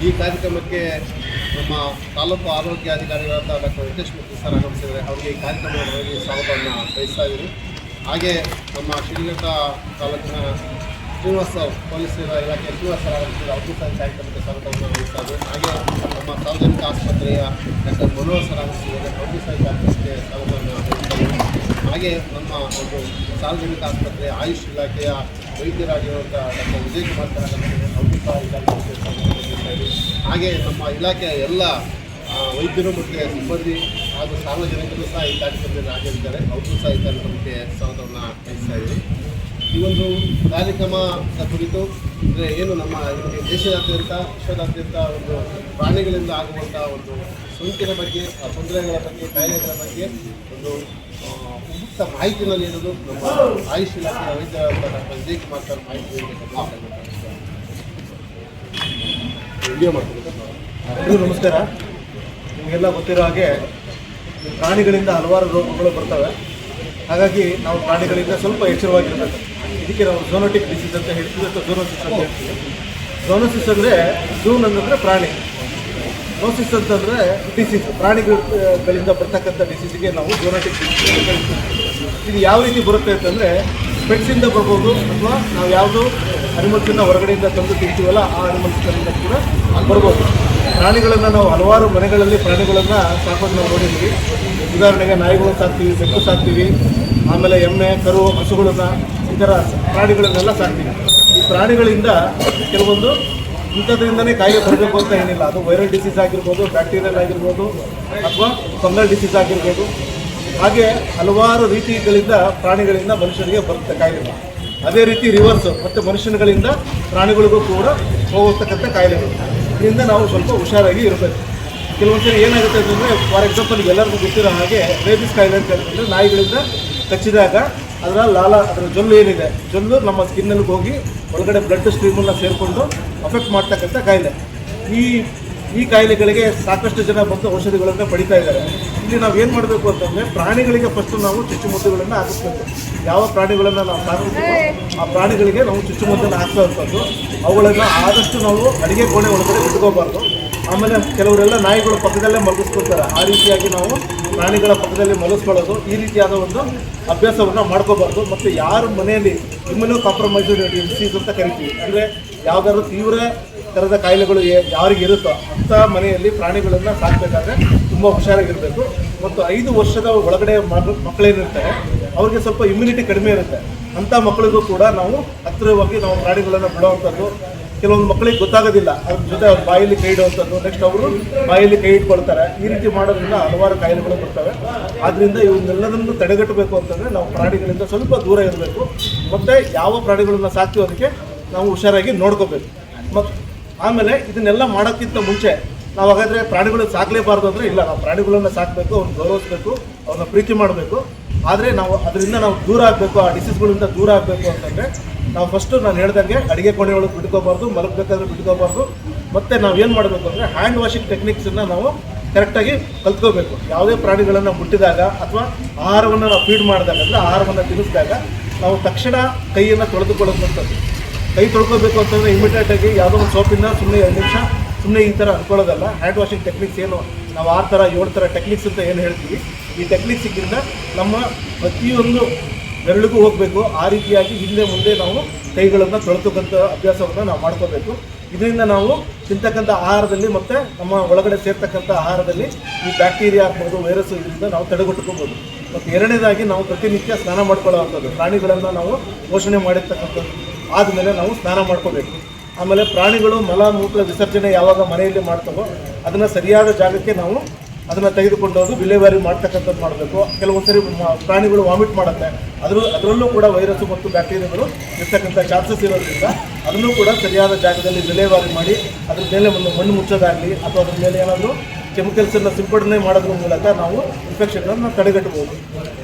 ಈ ಕಾರ್ಯಕ್ರಮಕ್ಕೆ ನಮ್ಮ ತಾಲೂಕು ಆರೋಗ್ಯಾಧಿಕಾರಿಗಳಾದ ಡಾಕ್ಟರ್ ವೆಂಕಟೇಶ್ ಮೂರ್ತಿ ಸರ್ ಆಗಮಿಸಿದರೆ ಅವರಿಗೆ ಈ ಕಾರ್ಯಕ್ರಮದಲ್ಲಿ ಸ್ವಾಗತವನ್ನು ಬಯಸ್ತಾ ಇದ್ದೀನಿ. ಹಾಗೆ ನಮ್ಮ ಶ್ರೀಘಟ್ಟ ತಾಲೂಕಿನ ಶ್ರೀನಿವಾಸ ಪೊಲೀಸ್ ಇಲಾಖೆ ಶ್ರೀನಿವಾಸ ಸರ್ ಆಗಮಿಸಿದ ಅವರು ಸಹ ಕಾರ್ಯಕ್ರಮಕ್ಕೆ ಸ್ವಾಗತವನ್ನು ಬಯಸ್ತಾ ಇದ್ದೀನಿ. ಹಾಗೆ ನಮ್ಮ ಸಾರ್ವಜನಿಕ ಆಸ್ಪತ್ರೆಯ ಡಾಕ್ಟರ್ ಮನೋಹರ್ ಸರ್ ಆಗಮಿಸಿದರೆ ಅವರು ಸಹ ಕಾರ್ಯಕ್ರಮಕ್ಕೆ ಸ್ವಾಗತವನ್ನು ಬಯಸ್ತಾ ಹಾಗೆ ನಮ್ಮ ಒಂದು ಸಾರ್ವಜನಿಕ ಆಸ್ಪತ್ರೆ ಆಯುಷ್ ಇಲಾಖೆಯ ವೈದ್ಯರಾಗಿರುವಂಥ ಡಾಕ್ಟರ್ ವಿಜಯ್ ಕುಮಾರ್ ಸರ್ ಆಗಮಿಸಿದರೆ ಅವರು ಸಹ ಈ ಕಾರ್ಯಕ್ರಮಕ್ಕೆ ಸ್ವಾಗತವನ್ನು ಹಾಗೆ ನಮ್ಮ ಇಲಾಖೆಯ ಎಲ್ಲ ವೈದ್ಯರು ಮತ್ತು ಸಿಬ್ಬಂದಿ ಹಾಗೂ ಸಾರ್ವಜನಿಕರು ಸಹ ಈ ಕಾರ್ಯಕ್ರಮದಲ್ಲಿ ಆಗಿರ್ತಾರೆ ಅವರು ಸಹ ಈ ಕಾರ್ಯಕ್ರಮಕ್ಕೆ ಸ್ವಾಗತವನ್ನು ಬಯಸ್ತಾ ಇದ್ದೀವಿ ಈ ಒಂದು ಕಾರ್ಯಕ್ರಮದ ಕುರಿತು ಅಂದರೆ ಏನು ನಮ್ಮ ದೇಶದಾದ್ಯಂತ, ವಿಶ್ವದಾದ್ಯಂತ ಒಂದು ಪ್ರಾಣಿಗಳಿಂದ ಆಗುವಂಥ ಒಂದು ಸೋಂಕಿನ ಬಗ್ಗೆ ತೊಂದರೆಗಳ ಬಗ್ಗೆ ಕಾಯಿಲೆಗಳ ಬಗ್ಗೆ ಒಂದು ಮುಕ್ತ ಉಪಯುಕ್ತ ಮಾಹಿತಿನ ನೀಡೋದು ನಮ್ಮ ಆಯುಷ್ ಇಲಾಖೆಯ ವೈದ್ಯರಾದಂಥ ಡಾಕ್ಟರ್ ವಿಜಯ್ ಕುಮಾರ್ ಸರ್ ಮಾಹಿತಿ ವಿಡಿಯೋ ಮಾಡ್ತೀವಿ ಎಲ್ಲರೂ ನಮಸ್ಕಾರ. ನಿಮಗೆಲ್ಲ ಗೊತ್ತಿರೋ ಹಾಗೆ ಪ್ರಾಣಿಗಳಿಂದ ಹಲವಾರು ರೋಗಗಳು ಬರ್ತವೆ. ಹಾಗಾಗಿ ನಾವು ಪ್ರಾಣಿಗಳಿಂದ ಸ್ವಲ್ಪ ಎಚ್ಚರವಾಗಿರಬೇಕು. ಇದಕ್ಕೆ ನಾವು ಝೋನೋಟಿಕ್ ಡಿಸೀಸ್ ಅಂತ ಹೇಳ್ತೀವಿ ಅಥವಾ ಝೋನೋಸಿಸ್ ಅಂತ ಹೇಳ್ತೀವಿ. ಝೋನೋಸಿಸ್ ಅಂದರೆ ಝೂನ್ ಅಂದರೆ ಪ್ರಾಣಿ. ನೋಸಿಸ್ ಅಂತಂದರೆ ಡಿಸೀಸ್ ಪ್ರಾಣಿಗಳಿಂದ ಬರ್ತಕ್ಕಂಥ ಡಿಸೀಸಿಗೆ ನಾವು ಝೋನೋಟಿಕ್ ಡಿಸೀಸ್ ಇದು ಯಾವ ರೀತಿ ಬರುತ್ತೆ ಅಂತಂದರೆ ಪೆಟ್ಸಿಂದ ಬರ್ಬೋದು ಅಥವಾ ನಾವು ಯಾವುದು ಅನಿಮಲ್ಸನ್ನು ಹೊರಗಡೆಯಿಂದ ತಂದು ತಿಂತೀವಲ್ಲ ಆ ಅನಿಮಲ್ಸ್ಗಳಿಂದ ಕೂಡ ಬರ್ಬೋದು. ಪ್ರಾಣಿಗಳನ್ನು ನಾವು ಹಲವಾರು ಮನೆಗಳಲ್ಲಿ ಪ್ರಾಣಿಗಳನ್ನು ಸಾಕೋದು ನಾವು ನೋಡಿದ್ದೀವಿ. ಉದಾಹರಣೆಗೆ ನಾಯಿಗಳು ಸಾಕ್ತೀವಿ, ಬೆಕ್ಕು ಸಾಕ್ತೀವಿ, ಆಮೇಲೆ ಎಮ್ಮೆ ಕರು ಹಸುಗಳನ್ನು ಈ ಥರ ಪ್ರಾಣಿಗಳನ್ನೆಲ್ಲ ಸಾಕ್ತೀವಿ. ಈ ಪ್ರಾಣಿಗಳಿಂದ ಕೆಲವೊಂದು ಇಂಥದ್ರಿಂದನೇ ಕಾಯಿಲೆ ಬರಬೇಕು ಅಂತ ಏನಿಲ್ಲ. ಅದು ವೈರಲ್ ಡಿಸೀಸ್ ಆಗಿರ್ಬೋದು ಬ್ಯಾಕ್ಟೀರಿಯಲ್ ಆಗಿರ್ಬೋದು ಅಥವಾ ಫಂಗಲ್ ಡಿಸೀಸ್ ಆಗಿರ್ಬೋದು. ಹಾಗೆ ಹಲವಾರು ರೀತಿಗಳಿಂದ ಪ್ರಾಣಿಗಳಿಂದ ಮನುಷ್ಯರಿಗೆ ಬರುತ್ತೆ ಕಾಯಿಲೆಗಳು. ಅದೇ ರೀತಿ ರಿವರ್ಸ್ ಮತ್ತು ಮನುಷ್ಯನಗಳಿಂದ ಪ್ರಾಣಿಗಳಿಗೂ ಕೂಡ ಹೋಗ್ತಕ್ಕಂಥ ಕಾಯಿಲೆಗಳು. ಇದರಿಂದ ನಾವು ಸ್ವಲ್ಪ ಹುಷಾರಾಗಿ ಇರಬೇಕು. ಕೆಲವೊಂದ್ಸರಿ ಏನಾಗುತ್ತೆ ಅಂತಂದರೆ ಫಾರ್ ಎಕ್ಸಾಂಪಲ್ ಎಲ್ಲರಿಗೂ ಗೊತ್ತಿರೋ ಹಾಗೆ ರೇಬಿಸ್ ಕಾಯಿಲೆ ಅಂತ ಹೇಳ್ತಂದರೆ ನಾಯಿಗಳಿಂದ ಕಚ್ಚಿದಾಗ ಅದರ ಲಾಲ, ಅದರ ಜೊಲ್ಲು ಏನಿದೆ, ಜೊಲ್ಲು ನಮ್ಮ ಸ್ಕಿನ್ನಲ್ಲಿ ಹೋಗಿ ಒಳಗಡೆ ಬ್ಲಡ್ ಸ್ಟ್ರೀಮನ್ನು ಸೇರಿಕೊಂಡು ಅಫೆಕ್ಟ್ ಮಾಡ್ತಕ್ಕಂಥ ಕಾಯಿಲೆ. ಈ ಈ ಕಾಯಿಲೆಗಳಿಗೆ ಸಾಕಷ್ಟು ಜನ ಬಂದು ಔಷಧಿಗಳನ್ನು ಪಡಿತಾ ಇದ್ದಾರೆ. ಇಲ್ಲಿ ನಾವು ಏನು ಮಾಡಬೇಕು ಅಂತಂದರೆ ಪ್ರಾಣಿಗಳಿಗೆ ಫಸ್ಟು ನಾವು ಚುಚ್ಚುಮದ್ದುಗಳನ್ನು ಹಾಕಿಸ್ಬೇಕು ಯಾವ ಪ್ರಾಣಿಗಳನ್ನು ನಾವು ಸಾಕಿಸ್ತೀವೋ ಆ ಪ್ರಾಣಿಗಳಿಗೆ ನಾವು ಚುಚ್ಚುಮದ್ದನ್ನು ಇರ್ತದ್ದು ಅವುಗಳನ್ನು ಆದಷ್ಟು ನಾವು ಅಡುಗೆ ಕೋಣೆ ಒಳಗಡೆ ಇಟ್ಕೋಬಾರ್ದು. ಆಮೇಲೆ ಕೆಲವರೆಲ್ಲ ನಾಯಿಗಳು ಪಕ್ಕದಲ್ಲೇ ಮಲಗಿಸ್ಕೊಳ್ತಾರೆ. ಆ ರೀತಿಯಾಗಿ ನಾವು ಪ್ರಾಣಿಗಳ ಪಕ್ಕದಲ್ಲಿ ಮಲಗಿಸ್ಕೊಳ್ಳೋದು ಈ ರೀತಿಯಾದ ಒಂದು ಅಭ್ಯಾಸವನ್ನು ಮಾಡ್ಕೋಬಾರ್ದು. ಮತ್ತು ಯಾರು ಮನೆಯಲ್ಲಿ ಇಮ್ಯುನೋ ಕಾಂಪ್ರಮೈಸ್ ಡಿಸೀಸ್ ಅಂತ ಕರಿತೀವಿ. ಅಂದರೆ ಯಾವ್ದಾದ್ರು ತೀವ್ರ ಥರದ ಕಾಯಿಲೆಗಳು ಯಾರಿಗೆ ಇರುತ್ತೋ ಅಂಥ ಮನೆಯಲ್ಲಿ ಪ್ರಾಣಿಗಳನ್ನು ಸಾಕಬೇಕಾದ್ರೆ ತುಂಬ ಹುಷಾರಾಗಿರಬೇಕು. ಮತ್ತು ಐದು ವರ್ಷದ ಒಳಗಡೆ ಮಕ್ಕಳೇನಿರ್ತಾರೆ ಅವ್ರಿಗೆ ಸ್ವಲ್ಪ ಇಮ್ಯುನಿಟಿ ಕಡಿಮೆ ಇರುತ್ತೆ. ಅಂಥ ಮಕ್ಕಳಿಗೂ ಕೂಡ ನಾವು ಹತ್ತಿರವಾಗಿ ನಾವು ಪ್ರಾಣಿಗಳನ್ನು ಬಿಡುವಂಥದ್ದು, ಕೆಲವೊಂದು ಮಕ್ಕಳಿಗೆ ಗೊತ್ತಾಗೋದಿಲ್ಲ. ಅದ್ರ ಜೊತೆ ಅವ್ರ ಬಾಯಲ್ಲಿ ಕೈ ಇಡುವಂಥದ್ದು ನೆಕ್ಸ್ಟ್ ಅವರು ಬಾಯಲ್ಲಿ ಕೈ ಇಟ್ಕೊಳ್ತಾರೆ. ಈ ರೀತಿ ಮಾಡೋದ್ರಿಂದ ಹಲವಾರು ಕಾಯಿಲೆಗಳು ಬರ್ತವೆ. ಆದ್ದರಿಂದ ಇವನ್ನೆಲ್ಲದನ್ನು ತಡೆಗಟ್ಟಬೇಕು ಅಂತಂದರೆ ನಾವು ಪ್ರಾಣಿಗಳಿಂದ ಸ್ವಲ್ಪ ದೂರ ಇರಬೇಕು. ಮತ್ತು ಯಾವ ಪ್ರಾಣಿಗಳನ್ನು ಸಾಕ್ತೀವಿ ಅದಕ್ಕೆ ನಾವು ಹುಷಾರಾಗಿ ನೋಡ್ಕೋಬೇಕು. ಮತ್ತು ಆಮೇಲೆ ಇದನ್ನೆಲ್ಲ ಮಾಡೋಕ್ಕಿಂತ ಮುಂಚೆ ನಾವು ಹಾಗಾದರೆ ಪ್ರಾಣಿಗಳು ಸಾಕಲೇಬಾರ್ದು ಅಂದರೆ ಇಲ್ಲ, ನಾವು ಪ್ರಾಣಿಗಳನ್ನು ಸಾಕಬೇಕು ಅವ್ರನ್ನ ಗೌರವಿಸ್ಬೇಕು ಅವ್ರನ್ನ ಪ್ರೀತಿ ಮಾಡಬೇಕು. ಆದರೆ ನಾವು ಅದರಿಂದ ನಾವು ದೂರ ಆಗಬೇಕು, ಆ ಡಿಸೀಸ್ಗಳಿಂದ ದೂರ ಆಗಬೇಕು ಅಂತಂದರೆ ನಾವು ಫಸ್ಟು ನಾನು ಹೇಳ್ದಂಗೆ ಅಡುಗೆ ಕೋಣೆ ಒಳಗೆ ಬಿಟ್ಕೋಬಾರ್ದು ಮಲಗಬೇಕಾದ್ರೆ ಬಿಟ್ಕೋಬಾರ್ದು. ಮತ್ತು ನಾವು ಏನು ಮಾಡಬೇಕು ಅಂದರೆ ಹ್ಯಾಂಡ್ ವಾಷಿಂಗ್ ಟೆಕ್ನಿಕ್ಸನ್ನು ನಾವು ಕರೆಕ್ಟಾಗಿ ಕಲ್ತ್ಕೋಬೇಕು. ಯಾವುದೇ ಪ್ರಾಣಿಗಳನ್ನು ಮುಟ್ಟಿದಾಗ ಅಥವಾ ಆಹಾರವನ್ನು ನಾವು ಫೀಡ್ ಮಾಡಿದಾಗ, ಅಂದರೆ ಆಹಾರವನ್ನು ತಿನ್ನಿಸಿದಾಗ ನಾವು ತಕ್ಷಣ ಕೈಯನ್ನು ತೊಳೆದುಕೊಳ್ಳುವಂಥದ್ದು ಕೈ ತೊಳ್ಕೊಬೇಕು ಅಂತಂದರೆ ಇಮಿಡಿಯೇಟಾಗಿ ಯಾವುದೋ ಒಂದು ಸೋಪಿಂದ ಸುಮ್ಮನೆ ಎರಡು ನಿಮಿಷ ಸುಮ್ಮನೆ ಈ ಥರ ಅನ್ಕೊಳ್ಳೋದಲ್ಲ ಹ್ಯಾಂಡ್ ವಾಷಿಂಗ್ ಟೆಕ್ನಿಕ್ಸ್ ಏನು? ನಾವು ಆರು ಥರ ಏಳು ಥರ ಟೆಕ್ನಿಕ್ಸ್ ಅಂತ ಏನು ಹೇಳ್ತೀವಿ. ಈ ಟೆಕ್ನಿಕ್ಸಿಗಿಂತ ನಮ್ಮ ಪ್ರತಿಯೊಂದು ಬೆರಳಿಗೂ ಹೋಗಬೇಕು. ಆ ರೀತಿಯಾಗಿ ಹಿಂದೆ ಮುಂದೆ ನಾವು ಕೈಗಳನ್ನು ತೊಳ್ತಕ್ಕಂಥ ಅಭ್ಯಾಸವನ್ನು ನಾವು ಮಾಡ್ಕೋಬೇಕು. ಇದರಿಂದ ನಾವು ತಿಂತಕ್ಕಂಥ ಆಹಾರದಲ್ಲಿ ಮತ್ತು ನಮ್ಮ ಒಳಗಡೆ ಸೇರ್ತಕ್ಕಂಥ ಆಹಾರದಲ್ಲಿ ಈ ಬ್ಯಾಕ್ಟೀರಿಯಾ ಆಗ್ಬೋದು ವೈರಸ್ ಇದರಿಂದ ನಾವು ತಡೆಗಟ್ಟುಕೋಬೋದು. ಮತ್ತು ಎರಡನೇದಾಗಿ ನಾವು ಪ್ರತಿನಿತ್ಯ ಸ್ನಾನ ಮಾಡ್ಕೊಳ್ಳೋವಂಥದ್ದು. ಪ್ರಾಣಿಗಳನ್ನು ನಾವು ಪೋಷಣೆ ಮಾಡಿರ್ತಕ್ಕಂಥದ್ದು. ಆದಮೇಲೆ ನಾವು ಸ್ನಾನ ಮಾಡ್ಕೋಬೇಕು. ಆಮೇಲೆ ಪ್ರಾಣಿಗಳು ಮಲ, ಮೂತ್ರ ವಿಸರ್ಜನೆ ಯಾವಾಗ ಮನೆಯಲ್ಲಿ ಮಾಡ್ತವೋ ಅದನ್ನು ಸರಿಯಾದ ಜಾಗಕ್ಕೆ ನಾವು ಅದನ್ನು ತೆಗೆದುಕೊಂಡು ಹೋಗಿ ವಿಲೇವಾರಿ ಮಾಡ್ತಕ್ಕಂಥದ್ದು ಮಾಡಬೇಕು. ಕೆಲವೊಂದು ಸರಿ ಪ್ರಾಣಿಗಳು ವಾಮಿಟ್ ಮಾಡುತ್ತೆ. ಅದರಲ್ಲೂ ಅದರಲ್ಲೂ ಕೂಡ ವೈರಸ್ಸು ಮತ್ತು ಬ್ಯಾಕ್ಟೀರಿಯಾಗಳು ಇರ್ತಕ್ಕಂಥ ಚಾನ್ಸಸ್ ಇರೋದ್ರಿಂದ ಅದನ್ನು ಕೂಡ ಸರಿಯಾದ ಜಾಗದಲ್ಲಿ ವಿಲೇವಾರಿ ಮಾಡಿ, ಅದ್ರ ಮೇಲೆ ಒಂದು ಮಣ್ಣು ಮುಚ್ಚೋದಾಗಲಿ ಅಥವಾ ಅದ್ರ ಮೇಲೆ ಏನಾದರೂ ಕೆಮಿಕಲ್ಸನ್ನು ಸಿಂಪಡಣೆ ಮಾಡೋದ್ರ ಮೂಲಕ ನಾವು ಇನ್ಫೆಕ್ಷನ್ಗಳನ್ನು ತಡೆಗಟ್ಟಬಹುದು.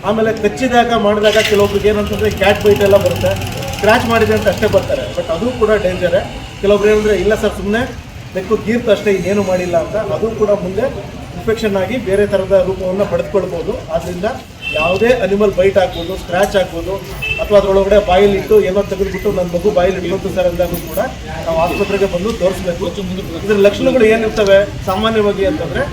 ಆಮೇಲೆ ಕಚ್ಚಿದಾಗ, ಮಾಡಿದಾಗ ಕೆಲವೊಬ್ರಿಗೆ ಏನಂತಂದರೆ ಕ್ಯಾಟ್ ಬೈಟ್ ಎಲ್ಲ ಬರುತ್ತೆ. ಸ್ಕ್ರ್ಯಾಚ್ ಮಾಡಿದೆ ಅಂತ ಅಷ್ಟೇ ಬರ್ತಾರೆ. ಬಟ್ ಅದು ಕೂಡ ಡೇಂಜರೇ ಕೆಲವೊಬ್ರು ಏನಂದ್ರೆ, ಇಲ್ಲ ಸರ್ ಸುಮ್ಮನೆ ಬೆಕ್ಕು ಗೀರ್ತು ಅಷ್ಟೇ, ಇನ್ನೇನು ಮಾಡಿಲ್ಲ ಅಂತ. ಅದು ಕೂಡ ಮುಂದೆ ಇನ್ಫೆಕ್ಷನ್ ಆಗಿ ಬೇರೆ ಥರದ ರೂಪವನ್ನು ಪಡೆದುಕೊಳ್ಬೋದು ಆದ್ದರಿಂದ ಯಾವುದೇ ಅನಿಮಲ್ ಬೈಟ್ ಹಾಕ್ಬೋದು ಸ್ಕ್ರ್ಯಾಚ್ ಆಗ್ಬೋದು, ಅಥವಾ ಅದರೊಳಗಡೆ ಬಾಯಲ್ಲಿ ಇಟ್ಟು ಏನೋ ತೆಗೆದುಬಿಟ್ಟು ನನ್ನ ಮಗು ಬಾಯಲ್ಲಿ ಇಟ್ಕೊಂತು ಸರ್ ಅಂದಾಗೂ ಕೂಡ ನಾವು ಆಸ್ಪತ್ರೆಗೆ ಬಂದು ತೋರಿಸ್ಬೇಕು. ಇದರ ಲಕ್ಷಣಗಳು ಏನಿರ್ತವೆ ಸಾಮಾನ್ಯವಾಗಿ ಅಂತಂದರೆ,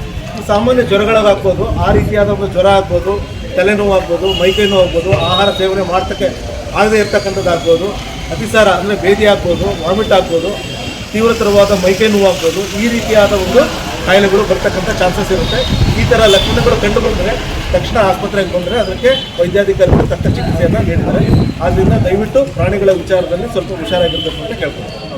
ಸಾಮಾನ್ಯ ಜ್ವರಗಳಾಗ್ಬೋದು ಆ ರೀತಿಯಾದ ಜ್ವರ ಆಗ್ಬೋದು, ತಲೆನೋವು ಆಗ್ಬೋದು, ಮೈಕೈ ನೋವು ಆಗ್ಬೋದು, ಆಹಾರ ಸೇವನೆ ಮಾಡ್ತಕ್ಕೆ ಆಗದೆ ಇರ್ತಕ್ಕಂಥದ್ದು ಆಗ್ಬೋದು, ಅತಿಸಾರ ಅಂದರೆ ಭೇದಿ ಆಗ್ಬೋದು, ವಾಮಿಟ್ ಆಗ್ಬೋದು ತೀವ್ರತರವಾದ ಮೈಕೈ ನೋವು ಆಗ್ಬೋದು, ಈ ರೀತಿಯಾದ ಒಂದು ಕಾಯಿಲೆಗಳು ಬರ್ತಕ್ಕಂಥ ಚಾನ್ಸಸ್ ಇರುತ್ತೆ. ಈ ಥರ ಲಕ್ಷಣಗಳು ಕಂಡು ಬಂದರೆ ತಕ್ಷಣ ಆಸ್ಪತ್ರೆಗೆ ಬಂದರೆ ಅದಕ್ಕೆ ವೈದ್ಯಾಧಿಕಾರಿಗಳು ತಕ್ಕ ಚಿಕಿತ್ಸೆಯನ್ನು ನೀಡ್ತಾರೆ ಆದ್ದರಿಂದ ದಯವಿಟ್ಟು ಪ್ರಾಣಿಗಳ ವಿಚಾರದಲ್ಲಿ ಸ್ವಲ್ಪ ಹುಷಾರಾಗಿರ್ಬೇಕು ಅಂತ ಕೇಳ್ಕೊಳ್ತೀನಿ.